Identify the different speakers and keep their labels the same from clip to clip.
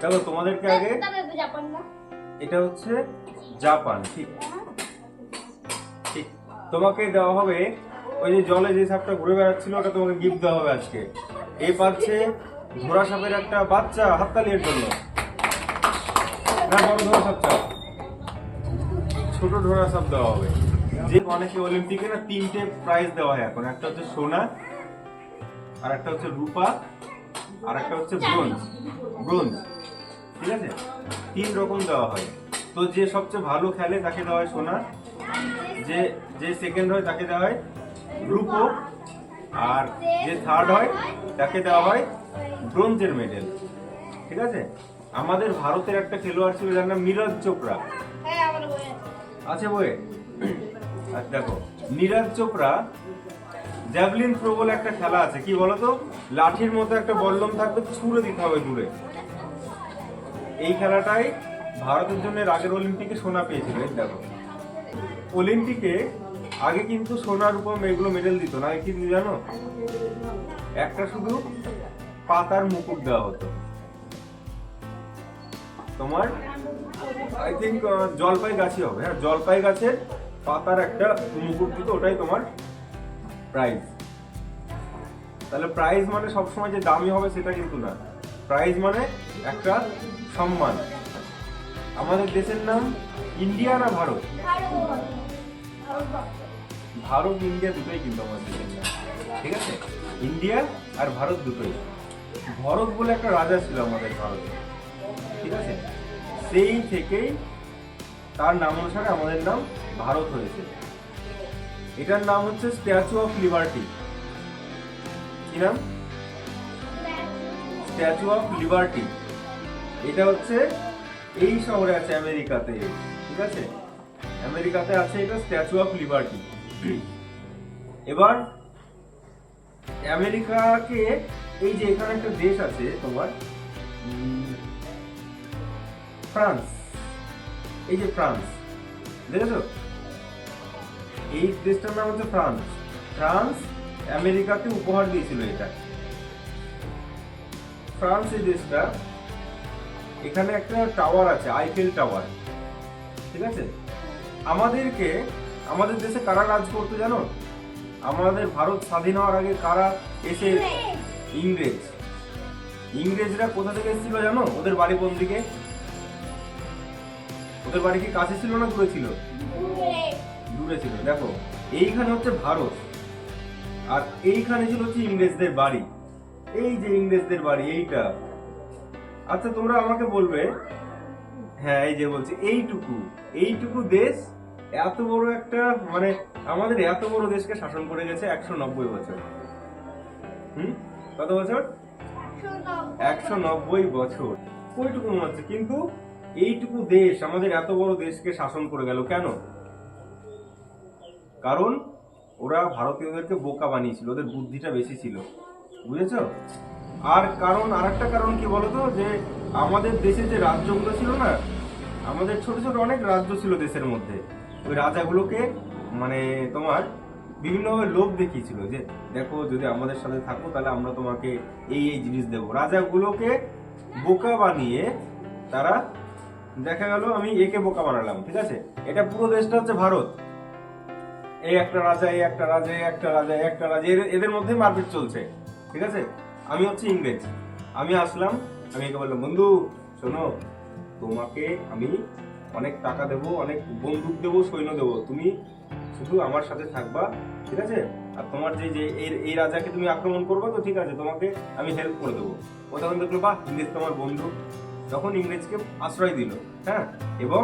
Speaker 1: দেখো তোমাদেরকে আগে। এটা হচ্ছে জাপান ঠিক। ঠিক। তোমাকে দেওয়া হবে ওই যে জলে যে সাপটা ঘুরে বেড়াচ্ছিল ওটা তোমাকে গিফট দেওয়া হবে আজকে। এ পাচ্ছে ঘোড়া সাপের একটা বাচ্চা হাততালির জন্য। না বড় ধরা সাপটা। ছোট ধরা সাপ দেওয়া হবে। যে অনেকে অলিম্পিকে না তিনটে প্রাইজ দেওয়া হয় এখন। একটা হচ্ছে সোনা আর একটা হচ্ছে রূপা আর একটা হচ্ছে ব্রোঞ্জ। ব্রোঞ্জ। ঠিক আছে? তিন রকম দেওয়া হয়। তো যে সবচেয়ে ভালো খেলে তাকে দেওয়া হয় সোনা যে যে সেকেন্ড হয় তাকে দেওয়া হয় রূপো আর যে থার্ড হয় তাকে দেওয়া হয় ব্রোঞ্জের মেডেল ঠিক আছে? আমাদের ভারতের একটা খেলোয়াড় ছিল যার নাম নীরজ চোপড়া।
Speaker 2: হ্যাঁ
Speaker 1: আছে। বইয়ে? আর দেখো নীরজ চোপড়া জ্যাভলিন থ্রো বলে একটা খেলা আছে কি বলতো? লাঠির মতো একটা বল্লম থাকবে ছুঁড়ে দিতে হবে দূরে। এই খেলাটাই ভারতের জন্য আগের অলিম্পিকে সোনা পেয়েছিল দেখো। অলিম্পিকে আগে কিন্তু সোনার উপর এগুলো মেডেল দিত না কিন্তু জানো? একটা শুধু পাতার মুকুট দেওয়া হতো। তোমার আই থিঙ্ক জলপাই গাছই হবে হ্যাঁ জলপাই গাছের পাতার একটা মুকুট দিত, ওটাই তোমার প্রাইজ তাহলে প্রাইজ মানে সবসময় যে দামি হবে সেটা কিন্তু না। প্রাইজ মানে একটা সম্মান। আমাদের দেশের নাম ইন্ডিয়া না ভারত? ভারত, ইন্ডিয়া দুটোই কিন্তু আমাদের দেশের নাম। ঠিক আছে? ইন্ডিয়া আর ভারত দুটোই। ভরত বলে একটা রাজা ছিল আমাদের ভারতে। ঠিক আছে? সেই থেকেই তার নাম অনুসারে আমাদের নাম ভারত হয়েছে। এটার নাম হচ্ছে স্ট্যাচু অফ লিবার্টি কি নাম? স্ট্যাচু অফ লিবার্টি এটা হচ্ছে এই শহরে আছে আমেরিকাতে, ঠিক আছে? আমেরিকাতে আছে এটা স্ট্যাচু অফ লিবার্টি এবার, আমেরিকাকে এই যে এখানে একটা দেশ আছে তোমার ফ্রান্স। এই যে ফ্রান্স, দেখেছ? এই দেশটার নাম হচ্ছে ফ্রান্স। ফ্রান্স আমেরিকাকে উপহার দিয়েছিল এটা। ফ্রান্স এই দেশটা এখানে একটা টাওয়ার আছে আইফেল টাওয়ার ঠিক আছে? আমাদেরকে আমাদের দেশে কারা রাজ করতো জানো? আমাদের ভারত স্বাধীন হওয়ার আগে কারা এসে ইংরেজ। ইংরেজরা কোথা থেকে এসেছিল জানো? ওদের বাড়ি কোন দিকে? ওদের বাড়ি কি কাছে ছিল না দূরে ছিল? দূরে ছিল দেখো। এইখানে হচ্ছে ভারত আর এইখানে ছিল হচ্ছে ইংরেজদের বাড়ি। এই যে ইংরেজদের বাড়ি এইটা। আচ্ছা তোমরা আমাকে বলবে। হ্যাঁ এই যে বলছি, এইটুকু। এইটুকু দেশ এত বড় একটা মানে আমাদের এত বড় দেশকে শাসন করে গেছে একশো নব্বই বছর। হুম? কত বছর? একশো নব্বই বছর। ওইটুকু মনে হচ্ছে, কিন্তু এইটুকু দেশ আমাদের এত বড় দেশকে শাসন করে গেল কেন? কারণ ওরা ভারতীয়দেরকে বোকা বানিয়েছিল, ওদের বুদ্ধিটা বেশি ছিল। বুঝেছ? আর কারণ আর একটা কারণ কি বলতো? যে আমাদের দেশে যে রাজ্যগুলো ছিল না, আমাদের ছোট ছোট অনেক রাজ্য ছিল দেশের মধ্যে। ওই রাজাগুলোকে মানে তোমার বিভিন্নভাবে লোভ দেখিয়েছিল যে, দেখো যদি আমাদের সাথে থাকো, তাহলে আমরা তোমাকে এই এই জিনিস দেবো। রাজাগুলোকে বোকা বানিয়ে তারা, দেখা গেল আমি একে বোকা বানালাম, ঠিক আছে? এটা পুরো দেশটা হচ্ছে ভারত। এই একটা রাজা, এই একটা রাজা, এই একটা রাজা, এই একটা রাজা এদের- মধ্যে মারপিট চলছে, ঠিক আছে? আমি হচ্ছে ইংরেজ। আমি আসলাম, আমি একে বললাম, বন্ধু, শোনো, তোমাকে আমি অনেক টাকা দেবো, অনেক বন্দুক দেবো, সৈন্য দেবো। তুমি শুধু আমার সাথে থাকবা, ঠিক আছে? আর তোমার যে যে এই এই রাজাকে তুমি আক্রমণ করবা, তো ঠিক আছে, তোমাকে আমি হেল্প করে দেবো। ও তখন দেখল, বাহ, ইংরেজ তোমার বন্ধু। তখন ইংরেজকে আশ্রয় দিল হ্যাঁ? এবং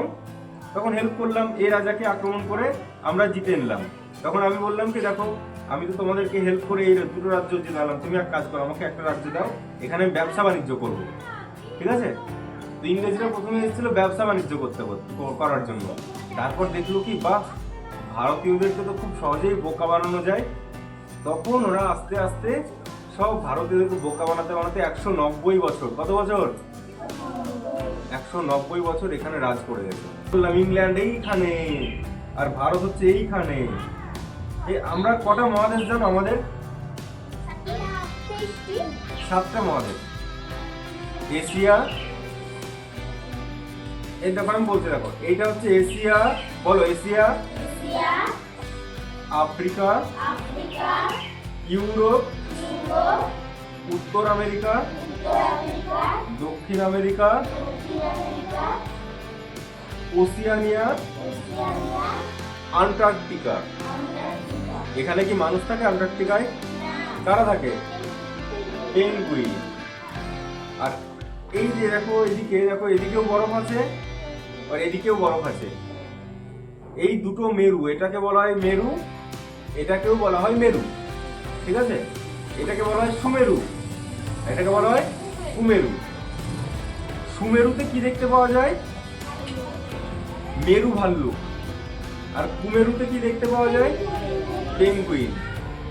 Speaker 1: তখন হেল্প করলাম, এই রাজাকে আক্রমণ করে আমরা জিতে নিলাম। তখন আমি বললাম কি, দেখো আমি তো তোমাদেরকে হেল্প করে এই দুটো রাজ্য জিতালাম তুমি এক কাজ করো, আমাকে একটা রাজ্য দাও, এখানে ব্যবসা বাণিজ্য করব। ঠিক আছে? তো ইংরেজরা প্রথমে এসেছিল ব্যবসা বাণিজ্য করতে করার জন্য। তারপর দেখল কি, বাহ, ভারতীয়দেরকে তো খুব সহজেই বোকা বানানো যায়। তখন ওরা আস্তে আস্তে সব ভারতীয়দেরকে বোকা বানাতে বানাতে একশো নব্বই বছর, কত বছর? একশো নব্বই বছর এখানে রাজ করে গেছে। বললাম, ইংল্যান্ড এইখানে, আর ভারত হচ্ছে এইখানে। এই আমরা কটা মহাদেশ জানো আমাদের? সাতটা মহাদেশ। এশিয়া। এই দেখো আমি বলতে দেখো এইটা হচ্ছে এশিয়া বলো এশিয়া। আফ্রিকা। ইউরোপ। উত্তর আমেরিকা। দক্ষিণ আমেরিকা। ওসিয়ানিয়া। আন্টার্কটিকা। এখানে কি মানুষ থাকে আন্টার্কটিকায়? কারা থাকে? পেঙ্গুইন। আর এই যে দেখো, এদিকে, দেখো, এদিকেও বরফ আছে, আর এদিকেও বরফ আছে। এই দুটো মেরু, এটাকে বলা হয় মেরু, এটাকেও বলা হয় মেরু। ঠিক আছে? এটাকে বলা হয় সুমেরু এটাকে বলা হয় কুমেরু সুমেরুতে কি দেখতে পাওয়া যায়? মেরু ভাল্লুক। আর কুমেরুতে কি দেখতে পাওয়া যায়? পেঙ্গুইন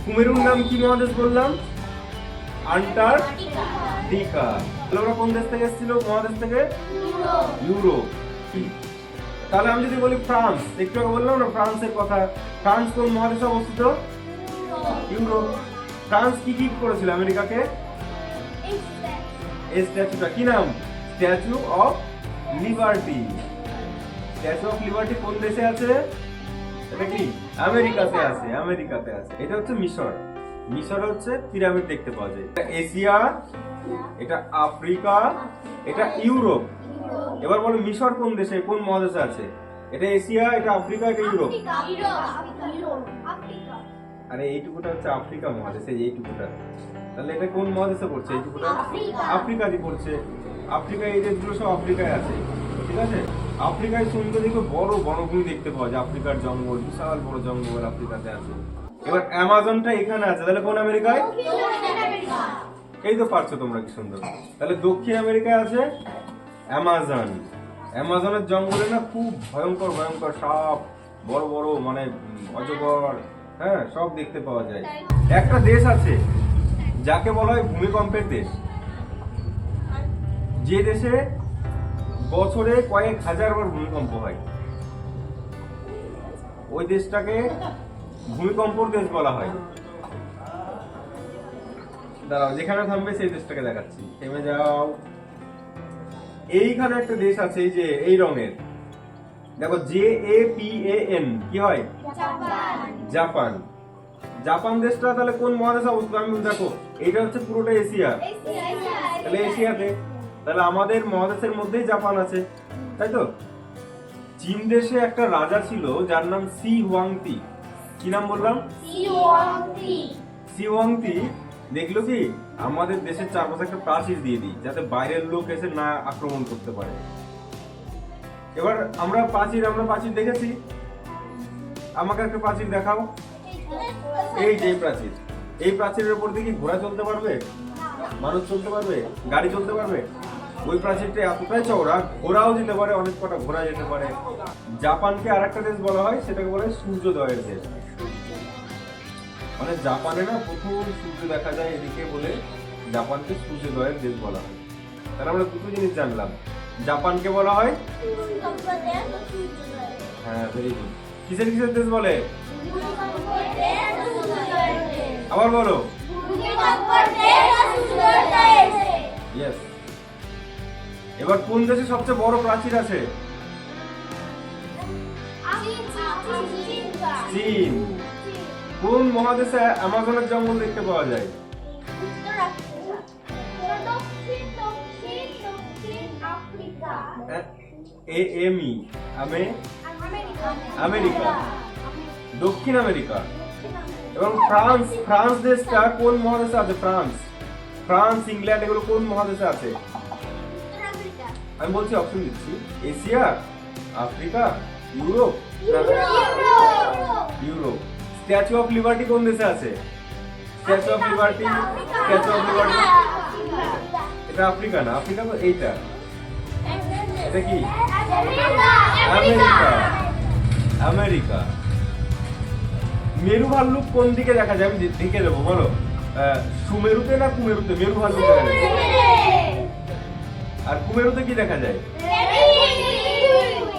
Speaker 1: কুমেরুর নাম কি মহাদেশ বললাম? আন্টার্কটিকা তাহলে ওরা কোন দেশ থেকে এসেছিল? মহাদেশ থেকে?
Speaker 2: ইউরোপ।
Speaker 1: তাহলে আমি যদি বলি ফ্রান্স একটু আগে বললাম না ফ্রান্সের কথা। ফ্রান্স কোন মহাদেশে অবস্থিত? ইউরোপ। ফ্রান্স কি কি করেছিল আমেরিকাকে? এই স্ট্যাচুটা। কি নাম? Statue of Liberty. Statue of Liberty কোন দেশে আছে? এটা কি? আমেরিকাতে আছে আমেরিকাতে আছে। এটা হচ্ছে মিশর। মিশর হচ্ছে পিরামিড দেখতে পাওয়া যায়। এটা এশিয়া এটা আফ্রিকা এটা ইউরোপ। এবার বলো মিশর কোন দেশে কোন মহাদেশে আছে? এটা এশিয়া এটা আফ্রিকা এটা ইউরোপ? আরে এইটুকুটা হচ্ছে আফ্রিকা মহাদেশে এইটুকুটা। তাহলে এটা কোন মহাদেশে পড়ছে? এইটুকুটা আফ্রিকাতে পড়ছে। আফ্রিকা এই দেশগুলো সব আফ্রিকায় আছে। ঠিক আছে? আফ্রিকায় সুন্দর দেখে বড় বনভূমি দেখতে পাওয়া যায়। আফ্রিকার জঙ্গল বিশাল বড় জঙ্গল আফ্রিকাতে আছে। এবার অ্যামাজনটা এখানে আছে। তাহলে কোন আমেরিকায়। এই তো পারছ তোমরা কি সুন্দর। তাহলে দক্ষিণ আমেরিকায় আছে অ্যামাজন। অ্যামাজনের জঙ্গলে না খুব ভয়ঙ্কর ভয়ঙ্কর সাপ বড় বড় মানে অজগর হ্যাঁ সব দেখতে পাওয়া যায়। একটা দেশ আছে যাকে বলা হয় ভূমিকম্পের দেশ। যে দেশে বছরে কয়েক হাজার বার ভূমিকম্প হয়। ওই দেশটাকে ভূমিকম্পর দেশ বলা হয়। দাঁড়াও যেখানে থামবে সেই দেশটাকে দেখাচ্ছি। থেমে যাও। এইখানে একটা দেশ আছে এই যে এই রঙের। দেখো J A P A N কি হয়? জাপান। জাপান। দেশটা তাহলে কোন মহাদেশে অবস্থিত? আমি দেখো এইটা হচ্ছে পুরোটা এশিয়া। তাহলে এশিয়াতে তাহলে আমাদের মহাদেশের মধ্যেই জাপান আছে তাই তো? চীন দেশে একটা রাজা ছিল যার নাম সি হুয়াংতি। কি নাম বললাম? Shi Huangdi. দেখল কি? আমাদের দেশের চারপাশে একটা প্রাচীর দিয়ে দিই যাতে বাইরের লোক এসে না আক্রমণ করতে পারে। এবার আমরা প্রাচীর আমরা প্রাচীর দেখেছি। আমাকে একটা প্রাচীর দেখাও। এই যে প্রাচীর। এই প্রাচীরের উপর দিয়ে কি ঘোড়া চলতে পারবে? মানুষ চলতে পারবে? গাড়ি চলতে পারবে? ওই প্রাচীরটা এতটাই চওড়া ঘোরাও যেতে পারে অনেক কটা ঘোরা যেতে পারে। জাপানকে আরেকটা দেশ বলা হয় সেটাকে বলে সূর্যোদয়ের দেশ। মানে জাপানে না প্রথম সূর্য দেখা যায় এদিকে বলে জাপানকে সূর্যোদয়ের দেশ বলা হয়। তাহলে আমরা দুটো জিনিস জানলাম। জাপানকে বলা হয়? হ্যাঁ ভেরি গুড কিসের কিসের দেশ বলে? আবার বলো। ইয়েস এবার কোন দেশে সবচেয়ে বড় প্রাচীর আছে? চীন কোন মহাদেশে অ্যামাজনের জঙ্গল দেখতে পাওয়া যায়? এম আমে? আমেরিকা। দক্ষিণ আমেরিকা। এবং ফ্রান্স ফ্রান্স দেশটা কোন মহাদেশে আছে? ফ্রান্স। ফ্রান্স ইংল্যান্ড এগুলো কোন মহাদেশে আছে? আমি বলছি অপশন দিচ্ছি। Asia Africa Europe Europe. Statue of Liberty কোন দেশে আছে? Statue of Liberty Statue of Liberty এটা আফ্রিকা না আফ্রিকা তো এইটা। এটা কি? আমেরিকা। আমেরিকা। মেরু ভাল্লুক কোন দিকে দেখা যায়? আমি দেখে দেবো বলো। সুমেরুতে না কুমেরুতে? মেরু ভাল্লুক দেখা যায়। আর কুমেরুতে কি দেখা যায়?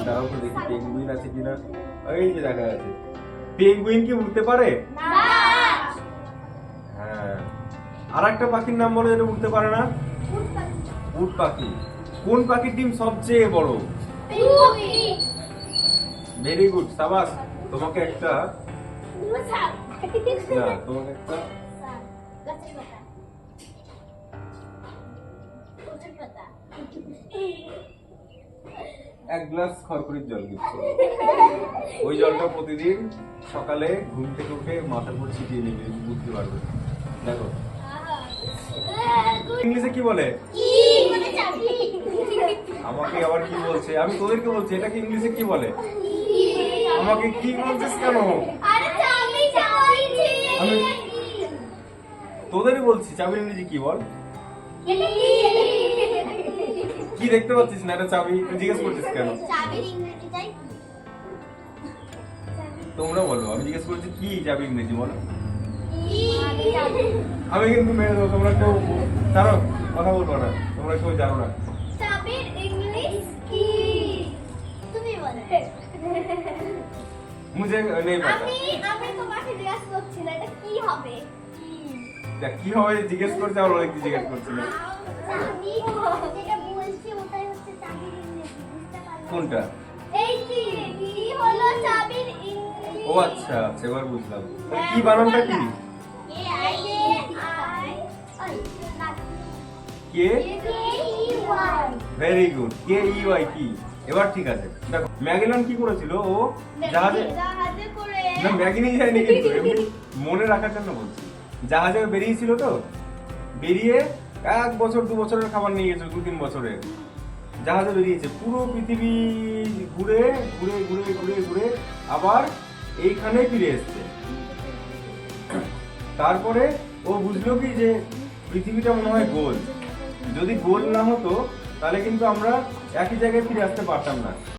Speaker 1: দাঁড়াও দেখি পেঙ্গুইন আছে কিনা? এই যে দেখা যাচ্ছে। পেঙ্গুইন কি উঠতে পারে? হ্যাঁ। আর একটা পাখির নাম বলো যেটা উঠতে পারে না। উট পাখি। কোন পাখির ডিম সবচেয়ে বড়? ভেরি গুড সাবাস তোমাকে একটা না তোমাকে একটা এক গ্লাস খড়খড়ির জল দিচ্ছি ওই জলটা প্রতিদিন সকালে ঘুম থেকে উঠে মাথার উপর ছিটিয়ে নিবি বুঝতে পারবে দেখো। ইংলিশে কি বলে? আমাকে আবার কি বলছে? আমি তোদেরকে বলছি এটাকে ইংলিশে কি বলে? আমাকে কি বলছিস কেন? আমি তোদেরই বলছি চাবির ইংরেজি কি বল? কি দেখতে পাচ্ছিস না? এটা চাবি জিজ্ঞেস করছিস কেন? তোমরা বলো আমি জিজ্ঞেস করছি কি চাবি ইংরেজি বলো। আমি কিন্তু মেরে দেবো তোমরা কেউ জানো কথা বলব না তোমরা কেউ জানো না।
Speaker 2: চাবির ইংলিশ কি? তুমি বলো।
Speaker 1: মুঝে নেই পাতা
Speaker 2: আমি আমি তোমাকে জিজ্ঞাসা করছি না এটা কি হবে?
Speaker 1: দেখ কি হবে জিজ্ঞেস করছে আর অনেক জিজ্ঞেস করছি। কোনটা? ও আচ্ছা আচ্ছা এবার বুঝলাম। কি বানানটা কি K?
Speaker 2: K? E Y
Speaker 1: very good K E Y কি এবার ঠিক আছে। দেখো ম্যাগেলন কি করেছিল? ও জাহাজে
Speaker 2: জাহাজে করে
Speaker 1: না ম্যাগিনি যায়নি কিন্তু এমনি মনে রাখার জন্য বলছি। জাহাজে বেরিয়েছিল তো? বেরিয়ে এক বছর দু বছরের খাবার নিয়ে গেছিল দু তিন বছরের। জাহাজে বেরিয়েছে। পুরো পৃথিবী ঘুরে ঘুরে ঘুরে ঘুরে ঘুরে আবার এইখানে ফিরে এসছে। তারপরে ও বুঝলো কি যে পৃথিবীটা মনে হয় গোল। যদি গোল না হতো, তাহলে কিন্তু আমরা একই জায়গায় ফিরে আসতে পারতাম না।